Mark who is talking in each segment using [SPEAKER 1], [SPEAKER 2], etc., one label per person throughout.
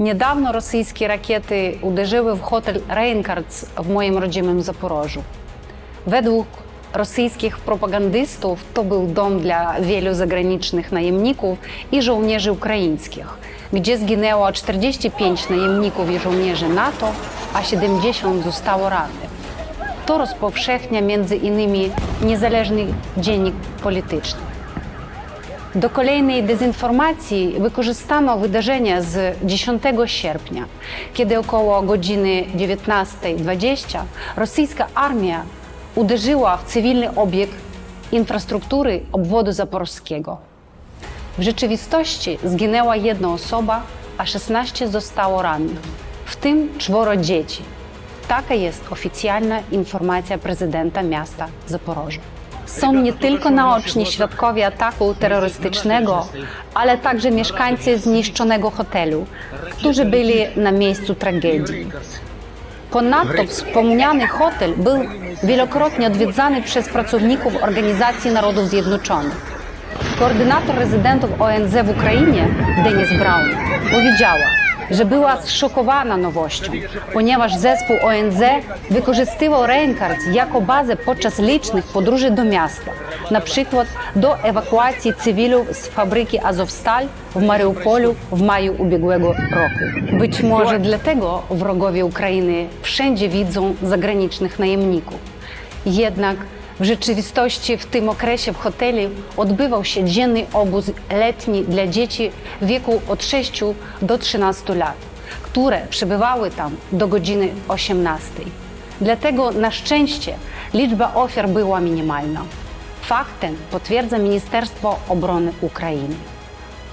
[SPEAKER 1] Niedawno rosyjskie rakiety uderzyły w hotel Reinkarts w moim rodzimym Zaporożu. Według rosyjskich propagandystów to był dom dla wielu zagranicznych najemników i żołnierzy ukraińskich, gdzie zginęło 45 najemników i żołnierzy NATO, a 70 zostało rannych. To rozpowszechnia między innymi niezależny dziennik polityczny. Do kolejnej dezinformacji wykorzystano wydarzenia z 10 sierpnia, kiedy około godziny 19.20 rosyjska armia uderzyła w cywilny obiekt infrastruktury obwodu zaporowskiego. W rzeczywistości zginęła jedna osoba, a 16 zostało rannych, w tym czworo dzieci. Taka jest oficjalna informacja prezydenta miasta Zaporoża. Są nie tylko naoczni świadkowie ataku terrorystycznego, ale także mieszkańcy zniszczonego hotelu, którzy byli na miejscu tragedii. Ponadto wspomniany hotel był wielokrotnie odwiedzany przez pracowników Organizacji Narodów Zjednoczonych. Koordynator rezydentów ONZ w Ukrainie, Denis Braun, powiedziała, że była zszokowana nowością, ponieważ zespół ONZ wykorzystywał Reinkarts jako bazę podczas licznych podróży do miasta, na przykład do ewakuacji cywilów z fabryki Azovstal w Mariupolu w maju ubiegłego roku. Być może dlatego wrogowie Ukrainy wszędzie widzą zagranicznych najemników. Jednak w rzeczywistości w tym okresie w hotelu odbywał się dzienny obóz letni dla dzieci w wieku od 6 do 13 lat, które przebywały tam do godziny 18. Dlatego na szczęście liczba ofiar była minimalna. Fakt ten potwierdza Ministerstwo Obrony Ukrainy.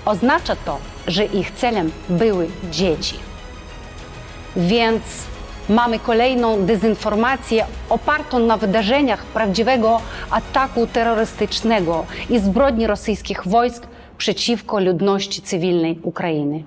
[SPEAKER 1] Oznacza to, że ich celem były dzieci. Więc mamy kolejną dezinformację opartą na wydarzeniach prawdziwego ataku terrorystycznego i zbrodni rosyjskich wojsk przeciwko ludności cywilnej Ukrainy.